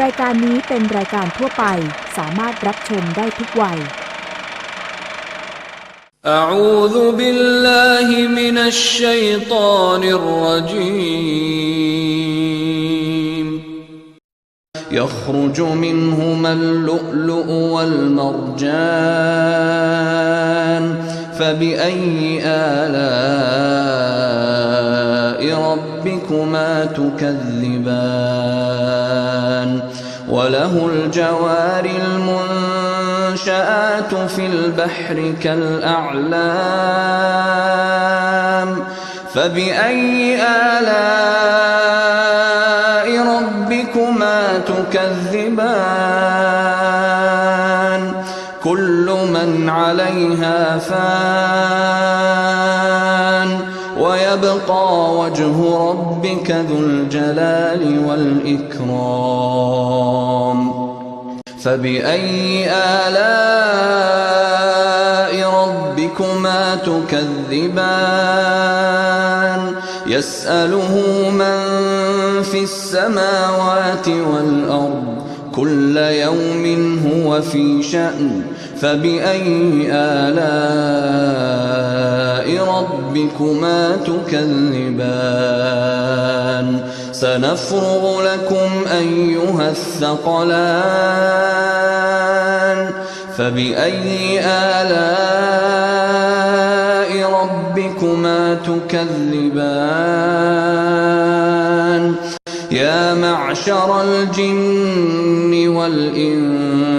รายการนี้เป็นรายการทั่วไป สามารถรับชมได้ทุกวัย أعوذ بالله من الشيطان الرجيم يخرج منهما اللؤلؤ والمرجان فبأي آلاء ربكما تكذبان وله الجوار المنشآت في البحر كالأعلام فبأي آلاء ربكما تكذبان كل من عليها فان ويبقى وجه ربك ذو الجلال والإكرام. فبأي آلاء ربكما تكذبان؟ يسأله من في السماوات والأرض كل يوم هو في شأن. فبأي آلاء ربكما تكذبان؟ سنفرغ لكم أيها الثقلان. فبأي آلاء ربكما تكذبان؟ يا معشر الجن والإنس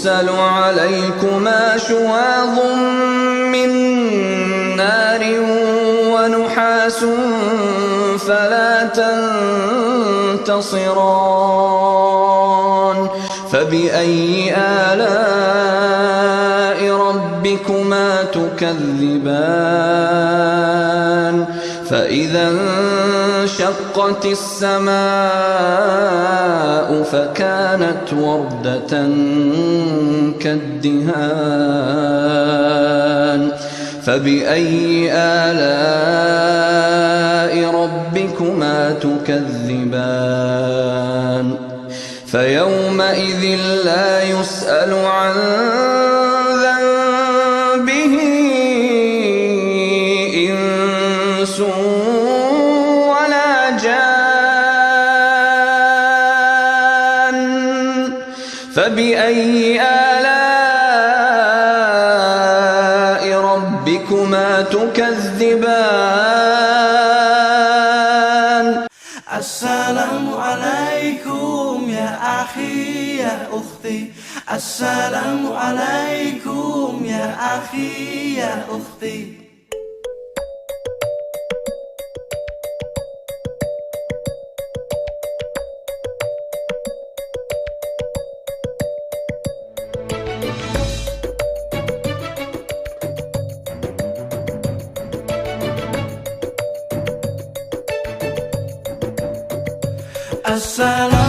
يرسل عليكما شواظ من نار ونحاس فلا تنتصران. فبأي آلاء ربكما تكذبان؟ فإذا انشقت السماء فكانت وردة كالدهان. فبأي آلاء ربكما تكذبان؟ فيومئذ لا يسأل عن ربكما تكذبان. السلام عليكم يا أخي يا أختي. السلام عليكم يا أخي يا أختي. Assalamualaikum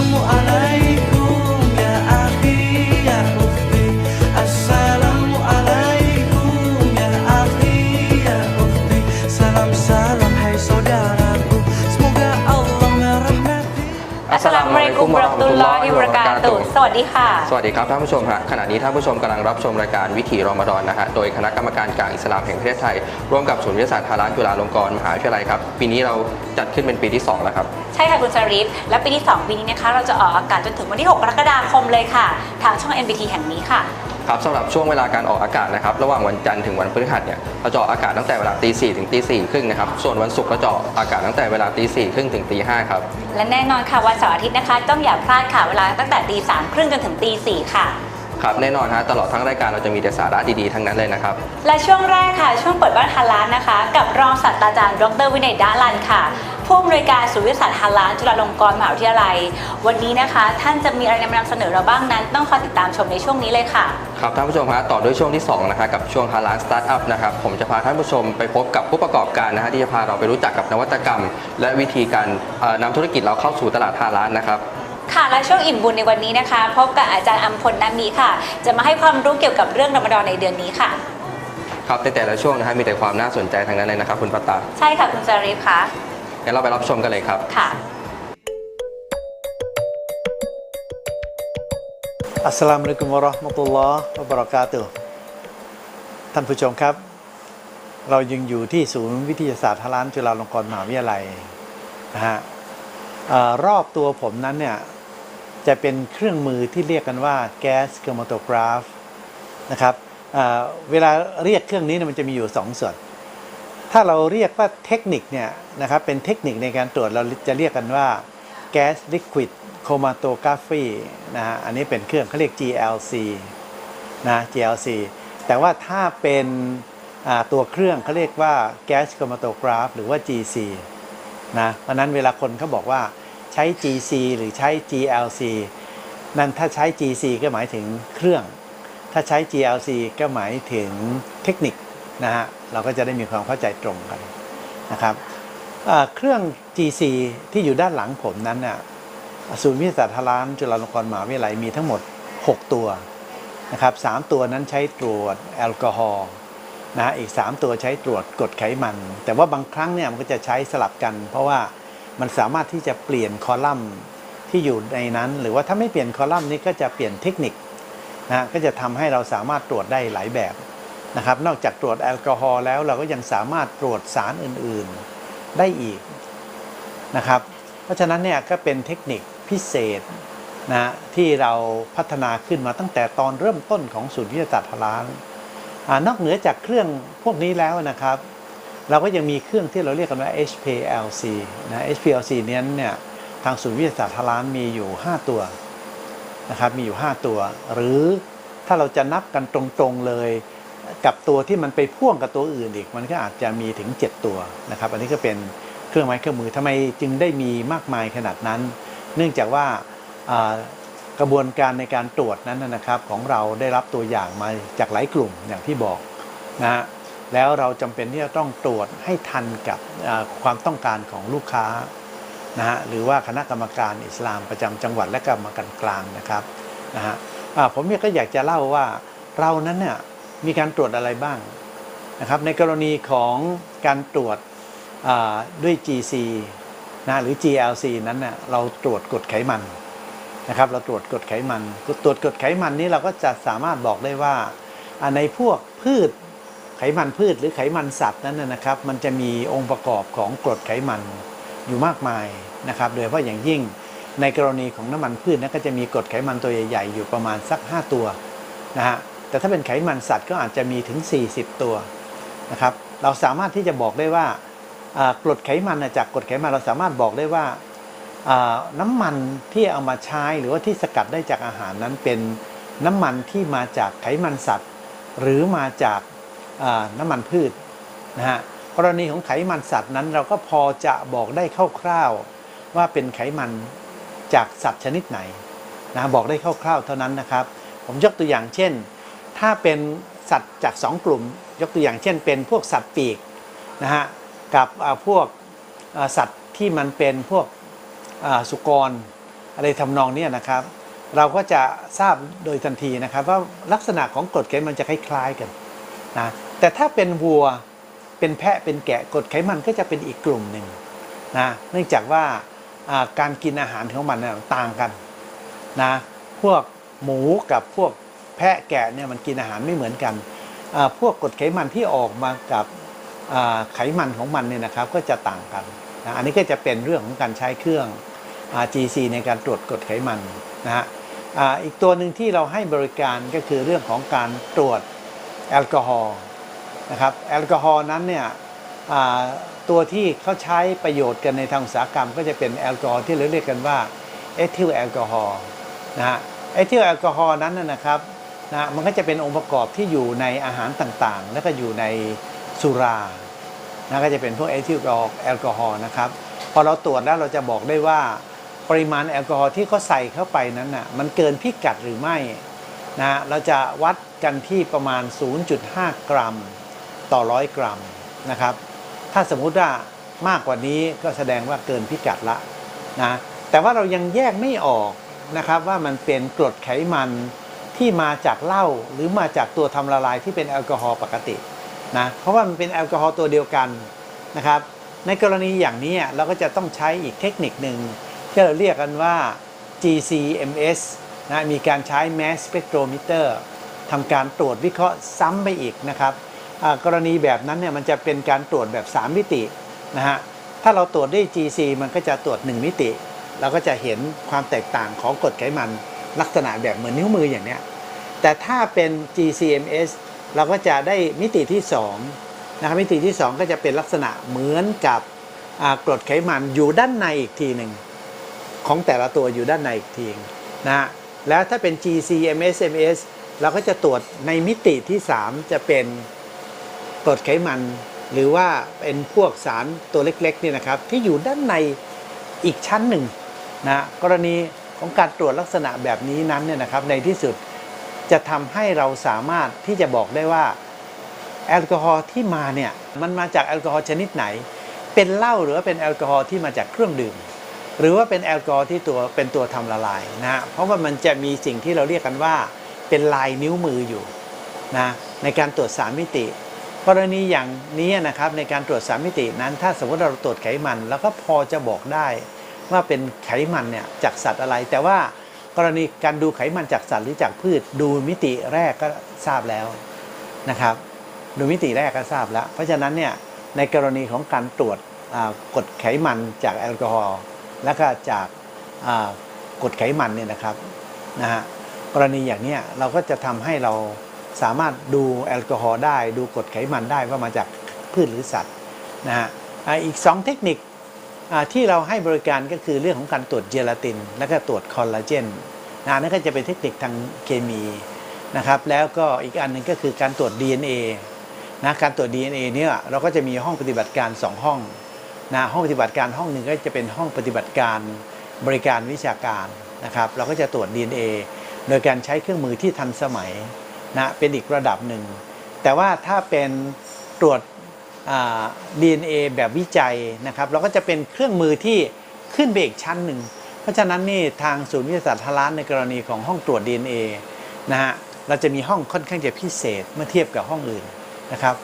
อัสสลามุอะลัยกุมวะเราะห์มะตุลลอฮิวะบะเราะกาตุฮ์สวัสดีค่ะ สวัสดีครับท่านผู้ชมฮะขณะนี้ท่านผู้ชมกำลังรับชมรายการวิถีรอมฎอนนะฮะโดยคณะกรรมการกลางอิสลามแห่งประเทศไทย ร่วมกับศูนย์วิทยาศาสตร์ทาร้านจุฬาลงกรณ์มหาวิทยาลัยครับ ปีนี้เราจัดขึ้นเป็นปีที่ 2 แล้วครับ ใช่ค่ะคุณชริฟและปีที่ 2 ปีนี้นะคะ เราจะออกอากาศจนถึงวันที่ 6 กรกฎาคมเลยค่ะ ทางช่อง NBT แห่งนี้ค่ะ ครับสำหรับช่วงเวลาการออกอากาศนะครับระหว่างวันจันทร์ถึงวันพฤหัสเนี่ยเราจะออกอากาศตั้งแต่เวลาตีสี่ถึงตีสี่ครึ่งนะครับส่วนวันศุกร์เราจะออกอากาศตั้งแต่เวลาตีสี่ครึ่งถึงตีห้าครับ และแน่นอนค่ะวันเสาร์อาทิตย์นะคะต้องอย่าพลาดค่ะเวลาตั้งแต่ตีสามครึ่งจนถึงตีสี่ค่ะ ครับแน่นอนฮะตลอดทั้งรายการเราจะมีแต่สาระดีๆทั้งนั้นเลยนะครับ และช่วงแรกค่ะ ช่วงเปิดบ้านฮาลานนะคะ กับรองศาสตราจารย์ดรวินัยดาลันค่ะ ผู้ผู้อำนวยการศูนย์วิทยาศาสตร์ฮาลาลจุฬาลงกรณ์มหาวิทยาลัย วันนี้นะคะ ท่านจะมีอะไรนำเสนอเราบ้างนั้น ต้องคอยติดตามชมในช่วงนี้เลยค่ะ ครับท่านผู้ชมฮะต่อด้วยช่วงที่2นะครับกับช่วงฮาลานสตาร์ทอัพนะครับผมจะพาท่านผู้ชมไปพบกับผู้ประกอบการนะฮะที่จะพาเราไปรู้จักกับนวัตกรรม และวิธีการเอ่อนำธุรกิจเราเข้าสู่ตลาดฮาลานนะครับ ค่ะและช่วงอิ่มบุญในวันนี้นะคะ พบกับอาจารย์อัมพลนามีค่ะ จะมาให้ความรู้เกี่ยวกับเรื่องรอมฎอนในเดือนนี้ค่ะ ครับในแต่ละช่วงนะฮะมีแต่ความน่าสนใจทั้งนั้นเลยนะครับคุณปตา ใช่ค่ะคุณจารีฟค่ะ งั้นเราไปรับชมกันเลยครับ ค่ะ อัสสลามุอะลัยกุมวะเราะห์มะตุลลอฮ์วะบะเราะกาตุฮ์ท่านผู้ชมครับ เรายังอยู่ที่ศูนย์วิทยาศาสตร์ฮาลานจุฬาลงกรณ์มหาวิทยาลัยนะฮะเออรอบตัวผมนั้นเนี่ย จะเป็นเครื่องมือที่เรียกกันว่าแก๊สเครมาโตกราฟนะครับเอ่อเวลาเรียกเครื่องนี้เนี่ยมันจะมีอยู่สองส่วน ถ้าเราเรียกว่าเทคนิคเนี่ยนะครับเป็นเทคนิคในการตรวจเราจะเรียกกันว่าแก๊สลิควิดโคมาโตกราฟีนะฮะอันนี้เป็นเครื่องเขาเรียก GLC นะ GLC แต่ว่าถ้าเป็นตัวเครื่องเขาเรียกว่าแก๊สโคมาโตกราฟหรือว่า GC นะเพราะนั้นเวลาคนเขาบอกว่าใช้ GC หรือใช้ GLC นั่นถ้าใช้ GC ก็หมายถึงเครื่อง ถ้าใช้ GLC ก็หมายถึงเทคนิค นะฮะเราก็จะได้มีความเข้าใจตรงกันนะครับเครื่อง GC ที่อยู่ด้านหลังผมนั้นน่ะศูนย์วิทยาศาสตร์ฮาลานจุฬาลงกรณ์มหาวิทยาลัยมีทั้งหมด 6 ตัวนะครับสามตัวนั้นใช้ตรวจแอลกอฮอล์นะฮะอีก 3 ตัวใช้ตรวจกรดไขมัน แต่ว่าบางครั้งเนี่ยมันก็จะใช้สลับกัน เพราะว่ามันสามารถที่จะเปลี่ยนคอลัมน์ที่อยู่ในนั้น หรือว่าถ้าไม่เปลี่ยนคอลัมน์นี้ก็จะเปลี่ยนเทคนิคนะฮะก็จะทำให้เราสามารถตรวจได้หลายแบบ นะครับ นอกจากตรวจแอลกอฮอล์แล้วเราก็ยังสามารถตรวจสารอื่นๆได้อีกนะครับ เพราะฉะนั้นเนี่ยก็เป็นเทคนิคพิเศษนะที่เราพัฒนาขึ้นมาตั้งแต่ตอนเริ่มต้นของศูนย์วิทยาศาสตร์ทลานนอกเหนือจากเครื่องพวกนี้แล้วนะครับ เราก็ยังมีเครื่องที่เราเรียกกันว่า HPLC นะ HPLC เนี้ยเนี่ยทางศูนย์วิทยาศาสตร์ทลานมีอยู่ 5 ตัวนะครับมีอยู่ 5 ตัว หรือถ้าเราจะนับกันตรงๆเลย กับตัวที่มันไปพ่วงกับตัวอื่นอีก มันก็อาจจะมีถึง 7 ตัวนะครับ อันนี้ก็เป็นเครื่องไม้เครื่องมือทำไมจึงได้มีมากมายขนาดนั้น เนื่องจากว่ากระบวนการในการตรวจนั้นนะครับ ของเราได้รับตัวอย่างมาจากหลายกลุ่มอย่างที่บอกนะฮะแล้วเราจำเป็นที่จะต้องตรวจให้ทันกับความต้องการของลูกค้านะฮะหรือว่าคณะกรรมการอิสลามประจำจังหวัดและกรรมการกลางนะครับนะฮะผมเนี่ยก็อยากจะเล่าว่าเรานั้นเนี่ย มีการตรวจอะไรบ้างนะครับในกรณีของการตรวจด้วย GC นะหรือ GLC นั้นเน่ยเราตรวจกรดไขมันนะครับเราตรวจกรดไขมัน ตรวจกรดไขมันนี้เราก็จะสามารถบอกได้ว่าในพวกพืชไขมันพืชหรือไขมันสัตว์นั้นนะครับ มันจะมีองค์ประกอบของกรดไขมันอยู่มากมายนะครับ โดยเฉพาะอย่างยิ่งในกรณีของน้ำมันพืชนะก็จะมีกรดไขมันตัวใหญ่ๆอยู่ประมาณสัก 5 ตัวนะฮะ แต่ถ้าเป็นไขมันสัตว์ก็อาจจะมีถึง 40 ตัวนะครับเราสามารถที่จะบอกได้ว่ากรดไขมันจากกรดไขมันเราสามารถบอกได้ว่าน้ำมันที่เอามาใช้หรือว่าที่สกัดได้จากอาหารนั้นเป็นน้ำมันที่มาจากไขมันสัตว์ หรือมาจากน้ำมันพืชนะฮะกรณีของไขมันสัตว์นั้นเราก็พอจะบอกได้คร่าวๆว่าเป็นไขมันจากสัตว์ชนิดไหนนะบอกได้คร่าวๆเท่านั้นนะครับ ผมยกตัวอย่างเช่น ถ้าเป็นสัตว์จากสองกลุ่ม ยกตัวอย่างเช่น เป็นพวกสัตว์ปีกนะฮะกับพวกสัตว์ที่มันเป็นพวกสุกรอะไรทำนองนี้นะครับ เราก็จะทราบโดยทันทีนะครับ ว่าลักษณะของกรดไขมันจะคล้ายๆกันนะแต่ถ้าเป็นวัวเป็นแพะเป็นแกะกรดไขมันก็จะเป็นอีกกลุ่มหนึ่งนะเนื่องจากว่าการกินอาหารของมันนี่ต่างกันนะพวกหมูกับพวก พะแกะเนี่ยมันกินอาหารไม่เหมือนกันพวกกรดไขมันที่ออกมากับไขมันของมันเนี่ยนะครับก็จะต่างกันนะอันนี้ก็จะเป็นเรื่องของการใช้เครื่อง RGC ในการตรวจกรดไขมันนะฮะอีกตัวหนึ่งที่เราให้บริการก็คือเรื่องของการตรวจแอลกอฮอล์นะครับแอลกอฮอล์นั้นเนี่ยตัวที่เขาใช้ประโยชน์กันในทางอุตสาหกรรม ก็จะเป็นแอลกอฮอล์ที่เราเรียกกันว่าเอทิลแอลกอฮอล์นะฮะเอทิลแอลกอฮอล์นั้นนะครับ นะมันก็จะเป็นองค์ประกอบที่อยู่ในอาหารต่างๆ แล้วก็อยู่ในสุรานะก็จะเป็นพวกเอทิลแอลกอฮอล์นะครับ พอเราตรวจแล้วเราจะบอกได้ว่าปริมาณแอลกอฮอล์ที่เขาใส่เข้าไปนั้นน่ะมันเกินพิกัดหรือไม่นะฮะเราจะวัดกันที่ประมาณ 0.5 กรัม ต่อร้อยกรัมนะครับ ถ้าสมมุติว่ามากกว่านี้ก็แสดงว่าเกินพิกัดละนะแต่ว่าเรายังแยกไม่ออกนะครับว่ามันเป็นกรดไขมัน ที่มาจากเหล้าหรือมาจากตัวทำละลายที่เป็นแอลกอฮอล์ปกตินะเพราะว่ามันเป็นแอลกอฮอล์ตัวเดียวกันนะครับ ในกรณีอย่างนี้เราก็จะต้องใช้อีกเทคนิคหนึ่งที่เราเรียกกันว่า GCMS นะมีการใช้ Mass Spectrometer ทำการตรวจวิเคราะห์ซ้ำไปอีกนะครับกรณีแบบนั้นเนี่ยมันจะเป็นการตรวจแบบ 3 มิตินะฮะถ้าเราตรวจด้วย GC มันก็จะตรวจ 1 มิติ เราก็จะเห็นความแตกต่างของกรดไขมันลักษณะแบบเหมือนนิ้วมืออย่างเนี้ย แต่ถ้าเป็น GCMS เราก็จะได้มิติที่2นะครับมิติที่ 2 ก็จะเป็นลักษณะเหมือนกับกรดไขมันอยู่ด้านในอีกทีหนึ่งของแต่ละตัวอยู่ด้านในอีกทีนะฮะแล้วถ้าเป็น GCMSMS เราก็จะตรวจในมิติที่ 3 จะเป็นกรดไขมัน หรือว่าเป็นพวกสารตัวเล็กๆนี่นะครับ ที่อยู่ด้านในอีกชั้นหนึ่งนะกรณีของการตรวจลักษณะแบบนี้นั้นเนี่ยนะครับในที่สุด จะทำให้เราสามารถที่จะบอกได้ว่าแอลกอฮอล์ที่มาเนี่ยมันมาจากแอลกอฮอล์ชนิดไหน เป็นเหล้าหรือว่าเป็นแอลกอฮอล์ที่มาจากเครื่องดื่ม หรือว่าเป็นแอลกอฮอล์ที่ตัวเป็นตัวทำละลายนะฮะเพราะว่ามันจะมีสิ่งที่เราเรียกกันว่า เป็นลายนิ้วมืออยู่นะในการตรวจสามมิติ กรณีอย่างนี้นะครับในการตรวจสามมิตินั้นถ้าสมมติเราตรวจไขมัน แล้วก็พอจะบอกได้ว่าเป็นไขมันเนี่ยจากสัตว์อะไร แต่ว่า กรณีการดูไขมันจากสัตว์หรือจากพืช ดูมิติแรกก็ทราบแล้วนะครับ ดูมิติแรกก็ทราบแล้ว เพราะฉะนั้นเนี่ยในกรณีของการตรวจกดไขมันจากแอลกอฮอล์และก็จากกดไขมันเนี่ยนะครับนะฮะกรณีอย่างเนี้ยเราก็จะทำให้เราสามารถดูแอลกอฮอล์ได้ ดูกดไขมันได้ว่ามาจากพืชหรือสัตว์นะฮะอีก 2 เทคนิค ที่เราให้บริการก็คือเรื่องของการตรวจเจลาติน และก็ตรวจคอลลาเจนนะนั่นก็จะเป็นเทคนิคทางเคมีนะครับ แล้วก็อีกอันหนึ่งก็คือการตรวจ DNA นะการตรวจ DNA เนี่ยเราก็จะมีห้องปฏิบัติการ 2 ห้องนะห้องปฏิบัติการห้องหนึ่งก็จะเป็นห้องปฏิบัติการบริการวิชาการนะครับ เราก็จะตรวจ DNA โดยการใช้เครื่องมือที่ทันสมัยนะเป็นอีกระดับหนึ่ง แต่ว่าถ้าเป็นตรวจ DNA แบบวิจัยนะครับเราก็จะเป็นเครื่องมือที่ขึ้นไปอีกชั้นหนึ่ง เพราะฉะนั้นนี่ทางศูนย์วิทยาศาสตร์ทาร้านในกรณีของห้องตรวจ DNA นะฮะเราจะมีห้องค่อนข้างจะพิเศษเมื่อเทียบกับห้องอื่นนะครับ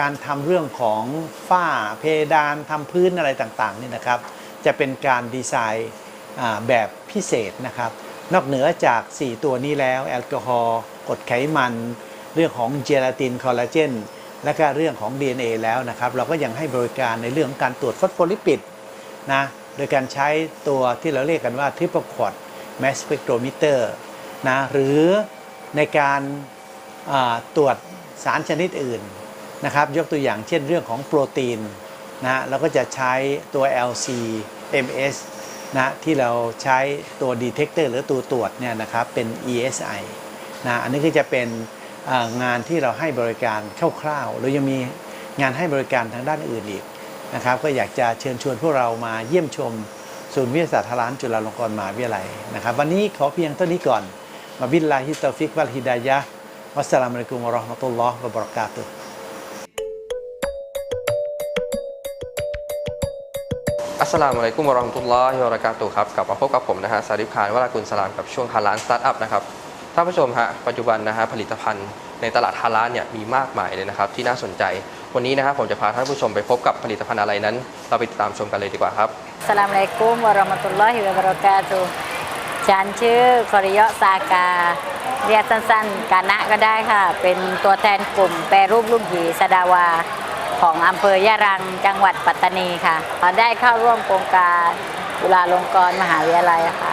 การทำเรื่องของฝ้าเพดานทำพื้นอะไรต่างๆนี่นะครับ จะเป็นการดีไซน์แบบพิเศษนะครับ นอกเหนือจาก 4 ตัวนี้แล้ว แอลกอฮอล์กรดไขมัน เรื่องของเจลาตินคอลลาเจน และก็เรื่องของ DNA แล้วนะครับ เราก็ยังให้บริการในเรื่องของการตรวจฟอสโฟลิปิดนะโดยการใช้ตัวที่เราเรียกกันว่า Triple Quad Mass Spectrometer นะหรือในการาตรวจสารชนิดอื่นนะครับยกตัวอย่างเช่นเรื่องของโปรตีนนะเราก็จะใช้ตัว LC-MS นะที่เราใช้ตัว detector หรือตัวตรวจเนี่ยนะครับเป็น ESI นะอันนี้ก็จะเป็น งานที่เราให้บริการคร่าวๆเรายังมีงานให้บริการทางด้านอื่นอีกนะครับก็อยากจะเชิญชวนพวกเรามาเยี่ยมชมศูนย์วิทยาศาสตร์ทารานจุฬาลงกรณ์มหาวิทยาลัยนะครับ วันนี้ขอเพียงเท่านี้ก่อนมาบิลลาฮิตตอฟิกวัลฮิดายะวัสสลามุอะลัยกุมวะเราะห์มะตุลลอฮ์วะบะเราะกาตุฮ์อัสสลามุอะลัยกุมวะเราะห์มะตุลลอฮิวะบะเราะกาตุฮ์ครับกลับมาพบกับผมนะฮะซาดิฟคานวรากุลสลามกับช่วงฮาลานสตาร์ทอัพนะครับ ท่านผู้ชมฮะปัจจุบันนะฮะผลิตภัณฑ์ในตลาดฮาลานเนี่ยมีมากมายเลยนะครับที่น่าสนใจ วันนี้นะครับผมจะพาท่านผู้ชมไปพบกับผลิตภัณฑ์อะไรนั้น เราไปติดตามชมกันเลยดีกว่าครับสลามอะลัยกุมวะรมะตุลลอฮิวะบะเราะกาตุฉันชื่อคอริยะซากา เรียกสั้นๆ กานะก็ได้ค่ะ เป็นตัวแทนกลุ่มแปรรูปลูกหยีสดาวา ของอำเภอยะรังจังหวัดปัตตานีค่ะได้เข้าร่วมโครงการจุฬาลงกรณ์มหาวิทยาลัยค่ะ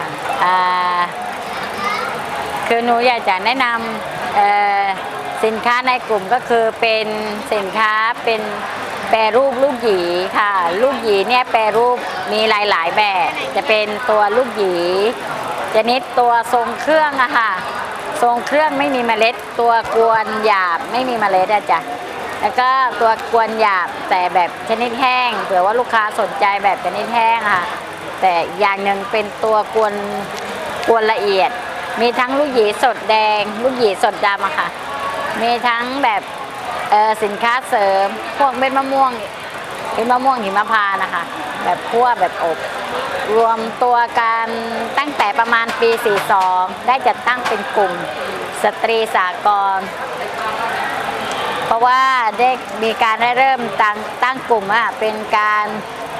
คือหนูอยากจะแนะนำสินค้าในกลุ่มก็คือเป็นสินค้าเป็นแปรรูปลูกหยีค่ะ ลูกหยีเนี่ยแปรรูปมีหลายๆแบบ จะเป็นตัวลูกหยีชนิดตัวทรงเครื่องอะค่ะ ทรงเครื่องไม่มีเมล็ด ตัวกวนหยาบไม่มีเมล็ดอะจ้ะแล้วก็ตัวกวนหยาบแต่แบบชนิดแห้งเผื่อว่าลูกค้าสนใจแบบชนิดแห้งค่ะ แต่อย่างหนึ่งเป็นตัวกวนกวนละเอียด มีทั้งลูกหยีสดแดง ลูกหยีสดดำอะค่ะ มีทั้งแบบสินค้าเสริม พวกเม็ดมะม่วงเม็ดมะม่วงหิมพานนะคะ แบบคั่วแบบอบ รวมตัวกันตั้งแต่ประมาณปี 42 ได้จัดตั้งเป็นกลุ่มสตรีสากลเพราะว่าได้มีการได้เริ่มตั้งตั้งกลุ่มอะเป็นการ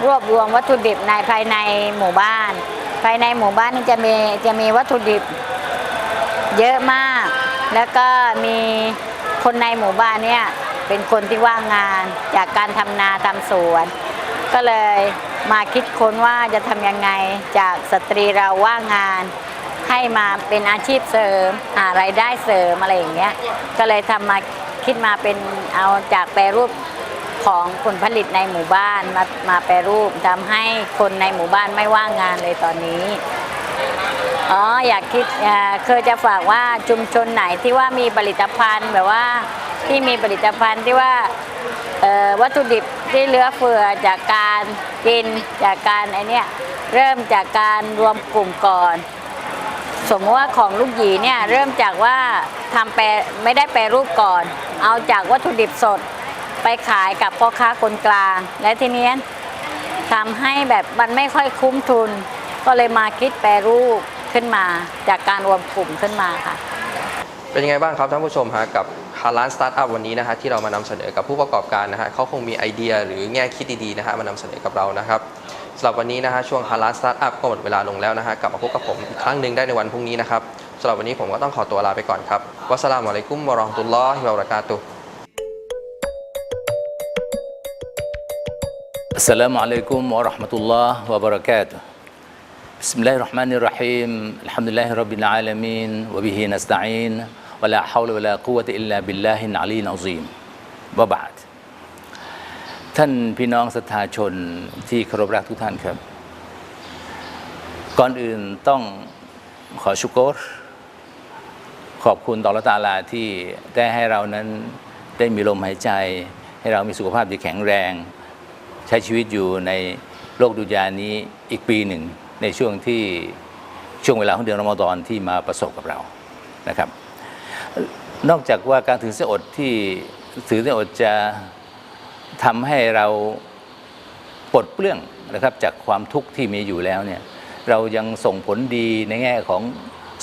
รวบรวมวัตถุดิบในภายในหมู่บ้าน ภายในหมู่บ้านนี่จะมีจะมีวัตถุดิบ เยอะมาก แล้วก็มีคนในหมู่บ้านเนี่ยเป็นคนที่ว่างงานจากการทำนาทำสวน ก็เลยมาคิดค้นว่าจะทำยังไงจากสตรีเราว่างงาน ให้มาเป็นอาชีพเสริมหารายได้เสริมอะไรอย่างเงี้ยก็เลยทำมาคิดมาเป็นเอาจากแปรรูปของผลผลิตในหมู่บ้านมามาแปรรูปทำให้คนในหมู่บ้านไม่ว่างงานเลยตอนนี้ อ๋ออยากคิดเคยจะฝากว่าชุมชนไหนที่ว่ามีผลิตภัณฑ์แบบว่าที่มีผลิตภัณฑ์ที่ว่าวัตถุดิบที่เหลือเฟือจากการกินจากการไอเนี้ยเริ่มจากการรวมกลุ่มก่อน สมมติว่าของลูกหยีเนี่ยเริ่มจากว่าทำแปรไม่ได้แปรรูปก่อน เอาจากวัตถุดิบสดไปขายกับพ่อค้าคนกลาง และทีเนี้ยทำให้แบบมันไม่ค่อยคุ้มทุน ก็เลยมาคิดแปรรูป ขึ้นมา จากการรวมกลุ่มขึ้นมาค่ะ เป็นยังไงบ้างครับท่านผู้ชมฮะกับฮาร้านสตาร์ทอัพวันนี้นะฮะที่เรามานำเสนอกับผู้ประกอบการนะฮะเขาคงมีไอเดียหรือแง่คิดดีๆนะฮะมานำเสนอกับเรานะครับสำหรับวันนี้นะฮะช่วงฮาร้านสตาร์ทอัพก็หมดเวลาลงแล้วนะฮะกลับมาพบกับผมอีกครั้งหนึ่งได้ในวันพรุ่งนี้นะครับสำหรับวันนี้ผมก็ต้องขอตัวลาไปก่อนครับวัสลามอะลัยกุมวะรอฮ์ตุลลอฮิวะบะเราะกาตุฮ์ Assalamualaikum warahmatullahi wabarakatuh. بسم الله الرحمن الرحيم الحمد لله رب العالمين وبه نستعين ولا حول ولا قوة إلا بالله العلي العظيم وبعد ท่านพี่น้องศรัทธาชนที่เคารพรักทุกท่านครับ ก่อนอื่นต้องขอชุกร ขอบคุณต่อละตาลาที่ได้ให้เรานั้นได้มีลมหายใจ ให้เรามีสุขภาพที่แข็งแรง ใช้ชีวิตอยู่ในโลกดุนยานี้อีกปีหนึ่ง ในช่วงที่ช่วงเวลาของเดือนรอมฎอนที่มาประสบกับเรานะครับ นอกจากว่าการถือเสอดที่ถือเสอดจะทำให้เราปลดเปลื้องนะครับจากความทุกข์ที่มีอยู่แล้วเนี่ยเรายังส่งผลดีในแง่ของ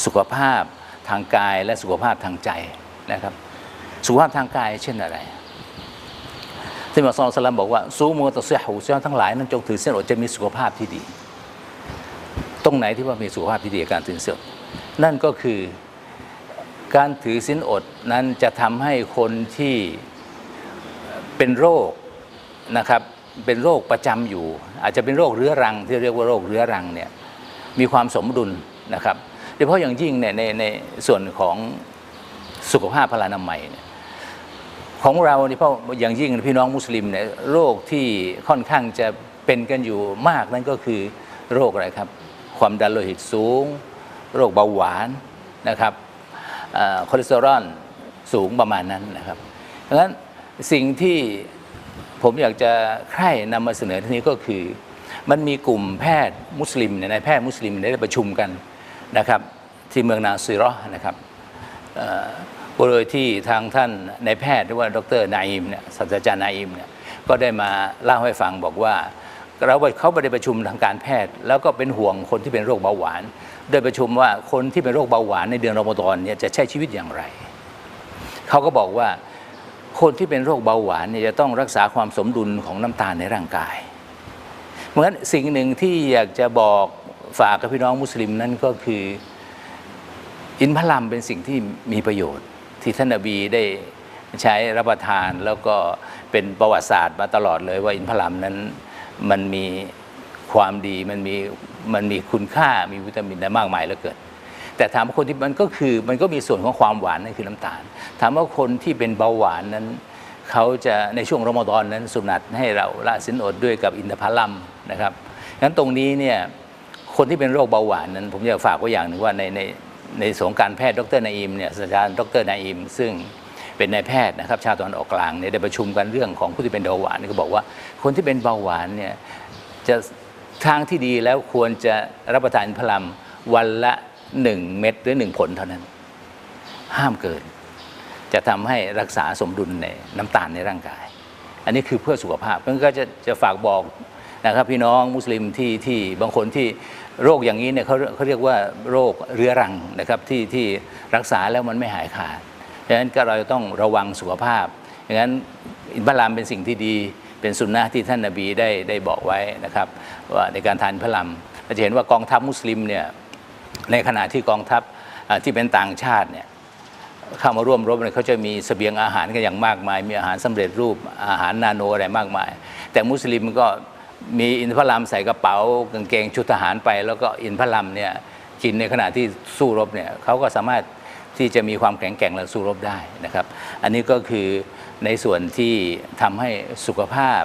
สุขภาพทางกายและสุขภาพทางใจนะครับ สุขภาพทางกายเช่นอะไรที่มาซอลสลัมบอกว่าซูมูตะเสียหูเสียทั้งหลายนั้นจงถือเส้นอดจะมีสุขภาพที่ดี ตรงไหนที่ว่ามีสุขภาพที่ดีกับการถือเส้นอดนั่นก็คือการถือสินอดนั้นจะทำให้คนที่เป็นโรคนะครับเป็นโรคประจำอยู่ อาจจะเป็นโรคเรื้อรังที่เรียกว่าโรคเรื้อรังเนี่ยมีความสมดุลนะครับโดยเฉพาะอย่างยิ่งเนี่ยในในส่วนของสุขภาพพลานามัยเนี่ยของเราเนี่ยเพราะอย่างยิ่งพี่น้องมุสลิมเนี่ยโรคที่ค่อนข้างจะเป็นกันอยู่มากนั่นก็คือโรคอะไรครับ ความดันโลหิตสูง โรคเบาหวานนะครับคอเลสเตอรอลสูงประมาณนั้นนะครับดังนั้นสิ่งที่ผมอยากจะใคร่นำมาเสนอที่นี้ก็คือ มันมีกลุ่มแพทย์มุสลิมเนี่ยนายแพทย์มุสลิมได้ประชุมกันนะครับที่เมืองนาซีรอห์นะครับโดยที่ทางท่านในแพทย์หรือว่าดรนาอิมเนี่ยศาสตราจารย์นาอิมเนี่ยก็ได้มาเล่าให้ฟังบอกว่า เราเขาไปได้ประชุมทางการแพทย์ แล้วก็เป็นห่วงคนที่เป็นโรคเบาหวาน โดยประชุมว่าคนที่เป็นโรคเบาหวานในเดือนรอมฎอนเนี่ยจะใช้ชีวิตอย่างไร เขาก็บอกว่าคนที่เป็นโรคเบาหวานเนี่ยจะต้องรักษาความสมดุลของน้ำตาลในร่างกาย เพราะฉะนั้นสิ่งหนึ่งที่อยากจะบอกฝากกับพี่น้องมุสลิมนั่นก็คืออินทผลัมเป็นสิ่งที่มีประโยชน์ ที่ท่านนบีได้ใช้รับประทานแล้วก็เป็นประวัติศาสตร์มาตลอดเลยว่าอินทผลัมนั้น มันมีความดีมันมีมันมีคุณค่ามีวิตามินได้มากมายเหลือเกินแต่ถามว่าคนที่มันก็คือมันก็มีส่วนของความหวานนั่นคือน้ำตาล ถามว่าคนที่เป็นเบาหวานนั้น เขาจะในช่วงรอมฎอนนั้นสุนัตให้เราละสินอดด้วยกับอินทผลัมนะครับงั้นตรงนี้เนี่ยคนที่เป็นโรคเบาหวานนั้น ผมอยากฝากไว้อย่างหนึ่งว่าในในในสงการแพทย์ดรนาอิมเนี่ยศาสตราจารย์ดรนาอิม ซึ่ง เป็นนายแพทย์นะครับชาวตะวันออกกลางเนี่ยได้ประชุมกันเรื่องของผู้ที่เป็นเบาหวานนี่ก็บอกว่า คนที่เป็นเบาหวานเนี่ยจะทางที่ดีแล้วควรจะรับประทานอินทผลัมวันละ 1 เม็ดหรือ 1 ผลเท่านั้น ห้ามเกิน จะทำให้รักษาสมดุลในน้ำตาลในร่างกาย อันนี้คือเพื่อสุขภาพมันก็จะจะฝากบอกนะครับพี่น้องมุสลิมที่ที่บางคนที่โรคอย่างนี้เนี่ยเขาเขาเรียกว่าโรคเรื้อรังนะครับที่ที่รักษาแล้วมันไม่หายขาด ดังนั้นก็เราต้องระวังสุขภาพอย่างนั้นอินทผลัมเป็นสิ่งที่ดี เป็นสุนนะที่ท่านนบีได้ได้บอกไว้นะครับว่าในการทานอินทผลัมเราจะเห็นว่ากองทัพมุสลิมเนี่ยในขณะที่กองทัพที่เป็นต่างชาติเนี่ยเข้ามาร่วมรบเนี่ยเขาจะมีเสบียงอาหารกันอย่างมากมาย มีอาหารสำเร็จรูปอาหารนาโนอะไรมากมาย แต่มุสลิมก็มีอินทผลัมใส่กระเป๋ากางเกงชุดทหารไป แล้วก็อินทผลัมเนี่ยกินในขณะที่สู้รบเนี่ยเขาก็สามารถ ที่จะมีความแข็งแกร่งและสู้รบได้นะครับ อันนี้ก็คือในส่วนที่ทำให้สุขภาพ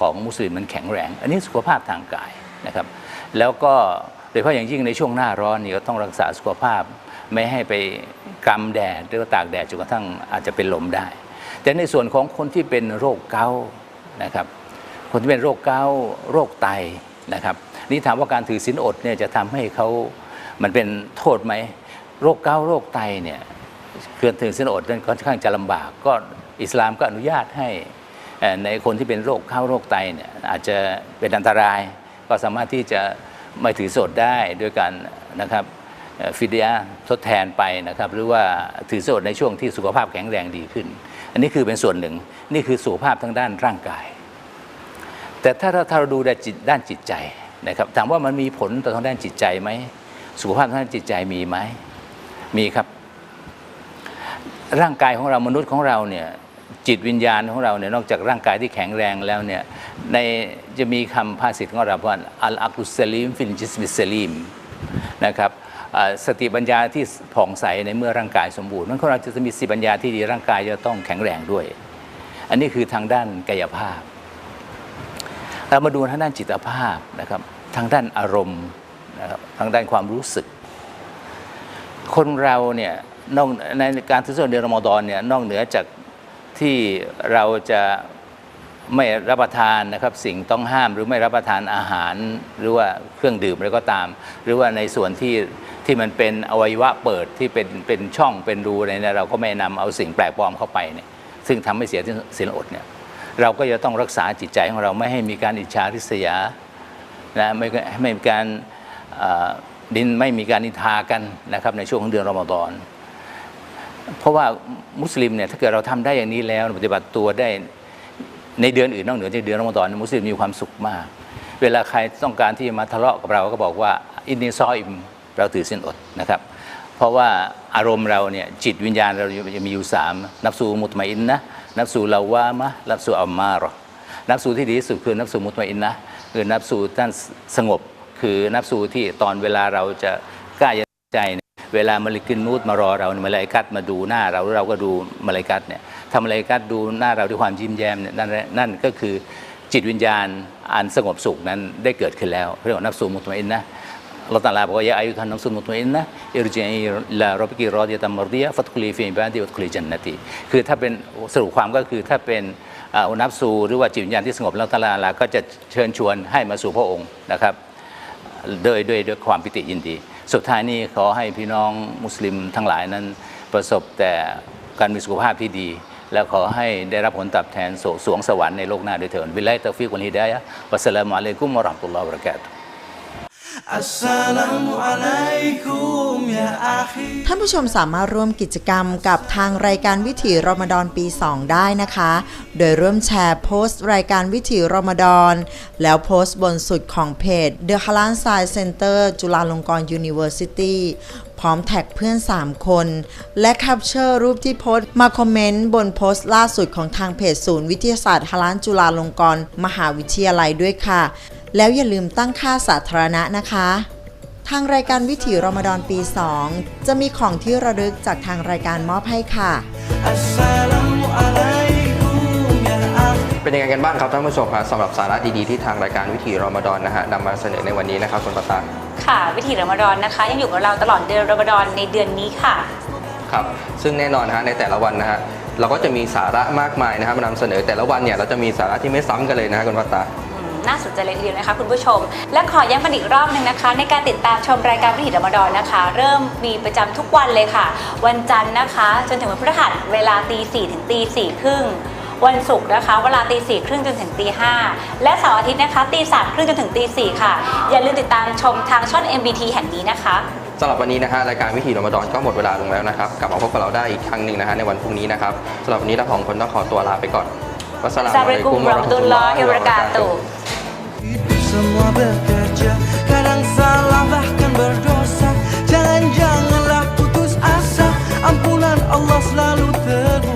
ของมุสลิมมันแข็งแรง อันนี้สุขภาพทางกายนะครับ แล้วก็โดยเฉพาะอย่างยิ่งในช่วงหน้าร้อนนี่ก็ต้องรักษาสุขภาพ ไม่ให้ไปกำแดดหรือว่าตากแดดจนกระทั่งอาจจะเป็นลมได้ แต่ในส่วนของคนที่เป็นโรคเกาต์นะครับคนที่เป็นโรคเกาต์โรคไตนะครับนี่ถามว่าการถือศีลอดเนี่ยจะทำให้เขามันเป็นโทษไหม โรคเกาโรคไตเนี่ยเคือถือศีลอดนั้นค่อนข้างจะลำบาก ก็อิสลามก็อนุญาตให้ในคนที่เป็นโรคเกาโรคไตเนี่ยอาจจะเป็นอันตราย ก็สามารถที่จะไม่ถือสดได้ด้วยการนะครับฟิเดียทดแทนไปนะครับ หรือว่าถือสดในช่วงที่สุขภาพแข็งแรงดีขึ้น อันนี้คือเป็นส่วนหนึ่งนี่คือสุขภาพทางด้านร่างกาย แต่ถ้าถ้าถ้าเราดูด้านจิตด้านจิตใจนะครับถามว่ามันมีผลต่อทางด้านจิตใจไหมสุขภาพทางด้านจิตใจมีไหม มีครับ ร่างกายของเรามนุษย์ของเราเนี่ยจิตวิญญาณของเราเนี่ยนอกจากร่างกายที่แข็งแรงแล้วเนี่ยในจะมีคำภาษิตของเราว่าอัลอากุสลีมฟินจิสมิสลีมนะครับสติปัญญาที่ผ่องใสในเมื่อร่างกายสมบูรณ์มันของเราจะมีสติปัญญาที่ดีร่างกายจะต้องแข็งแรงด้วย อันนี้คือทางด้านกายภาพ เรามาดูทางด้านจิตภาพนะครับทางด้านอารมณ์นะครับทางด้านความรู้สึก คนเราเนี่ยนอกในการถือศีลเดือนรอมฎอนเนี่ยนอกเหนือจากที่เราจะไม่รับประทานนะครับสิ่งต้องห้ามหรือไม่รับประทานอาหาร หรือว่าเครื่องดื่มอะไรก็ตาม หรือว่าในส่วนที่ที่มันเป็นอวัยวะเปิดที่เป็นเป็นช่องเป็นรูอะไรเนี่ยเราก็ไม่นำเอาสิ่งแปลกปลอมเข้าไปเนี่ยซึ่งทำให้เสียศีลอดเนี่ยเราก็จะต้องรักษาจิตใจของเราไม่ให้มีการอิจฉาริษยานะไม่ไม่มีการอ่อ ดินไม่มีการนินทากันนะครับในช่วงของเดือนรอมฎอนเพราะว่ามุสลิมเนี่ยถ้าเกิดเราทำได้อย่างนี้แล้วปฏิบัติตัวได้ในเดือนอื่นนอกเหนือจากเดือนรอมฎอนมุสลิมมีความสุขมาก เวลาใครต้องการที่มาทะเลาะกับเราก็บอกว่าอินนีซออิมเราถือสินอดนะครับ เพราะว่าอารมณ์เราเนี่ยจิตวิญญาณเราจะมีอยู่สามนับสูมุตมาอินนะนับสูลาวามะนับสูอัมมาราะห์นับสูที่ดีที่สุดคือนับสูมุตมาอินนะคือนับสูท่านสงบ คือนับสูที่ตอนเวลาเราจะกล้าใจเวลามาลิกินนูตมารอเราเมาลายกัดมาดูหน้าเราเราก็ดูมาลายกัดเนี่ยทำมาลายกัดดูหน้าเราด้วยความยิ้มแย้มเนี่ยนั่นนั่นก็คือจิตวิญญาณอันสงบสุขนั้นได้เกิดขึ้นแล้วเรียกว่านับสูมุตมาอินนะอัลลอฮฺตะอาลาบอกว่ายาอายุทันนัมสุลมุตมินนะอิรจิอิลารับกิรอดิยตัมมรดียฟัตคุลีฟีบาดีวัตคุลีจันนตีคือถ้าเป็นสรุปความก็คือถ้าเป็นอานับสูหรือว่าจิตวิญญาณที่สงบแล้วตะอาลาก็จะเชิญชวนให้มาสู่พระองค์นะครับ โดยด้วยด้วยความปิติยินดี สุดท้ายนี้ขอให้พี่น้องมุสลิมทั้งหลายนั้นประสบแต่การมีสุขภาพที่ดี แล้วขอให้ได้รับผลตอบแทนสวงสวรรค์ในโลกหน้าด้วยเถิดวิไลตะฟิกวัลฮิดายะวัสสลามุอะลัยกุมวะราะห์มะตุลลอฮ์วะบะเราะกาตุฮ์ ท่านผู้ชมสามารถร่วมกิจกรรมกับทางรายการวิถีรอมฎอนปี 2 ได้นะคะ โดยร่วมแชร์โพสต์รายการวิถีรอมฎอนแล้วโพสต์บนสุดของเพจ The h a l a n Science Center จุฬาลงกรณ์ University พร้อมแท็กเพื่อน 3 คน และแคปเจอร์รูปที่โพสต์มาคอมเมนต์บนโพสต์ล่าสุดของทางเพจศูนย์วิทยาศาสตร์ฮาลานจุฬาลงกรณ์มหาวิทยาลัยด้วยค่ะ แล้วอย่าลืมตั้งค่าสาธารณะนะคะทางรายการวิถีรอมฎอนปี 2 จะมีของที่ระลึกจากทางรายการมอบให้ค่ะ เป็นยังไงกันบ้างครับท่านผู้ชมครับสำหรับสาระดีๆที่ทางรายการวิถีรอมฎอนนะฮะนำมาเสนอในวันนี้นะครับคุณประตานค่ะ วิถีรอมฎอนนะคะ ยังอยู่กับเราตลอดเดือนรอมฎอนในเดือนนี้ค่ะครับซึ่งแน่นอนนะฮะในแต่ละวันนะฮะเราก็จะมีสาระมากมายนะครับมานำเสนอแต่ละวันเนี่ยเราจะมีสาระที่ไม่ซ้ำกันเลยนะฮะคุณวัตตาอืมน่าสนใจเลยทีเดียวนะคะคุณผู้ชม และขอย้ำกันอีกรอบหนึ่งนะคะ ในการติดตามชมรายการวิถีรอมฎอนนะคะ เริ่มมีประจำทุกวันเลยค่ะ วันจันทร์นะคะ จนถึงวันพฤหัสเวลาตีสี่ถึงตีสี่ครึ่ง วันศุกร์นะคะ เวลาตีสี่ครึ่งจนถึงตีห้าและเสาร์อาทิตย์นะคะตีสามครึ่งจนถึงตีสี่ค่ะ อย่าลืมติดตามชมทางช่อง MBT แห่งนี้นะคะสำหรับวันนี้นะฮะรายการวิถีนมดอนก็หมดเวลาลงแล้วนะครับกลับมาพบกับเราได้อีกครั้งหนึ่งนะฮะในวันพรุ่งนี้นะครับสำหรับวันนี้เราของคนต้องขอตัวลาไปก่อนวัสลามอลห์ตุลลอฮิวรกาตุ semua bekerja Kadang salah bahkan berdosa Jangan-janganlah putus asa Ampunan Allah selalu terus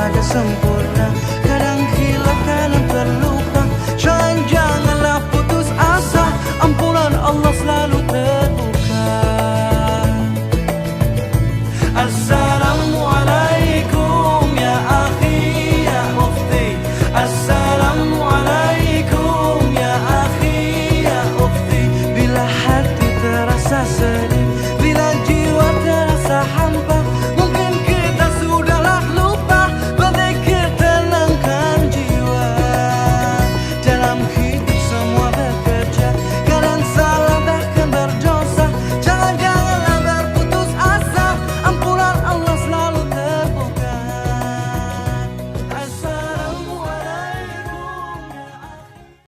tiada sempurna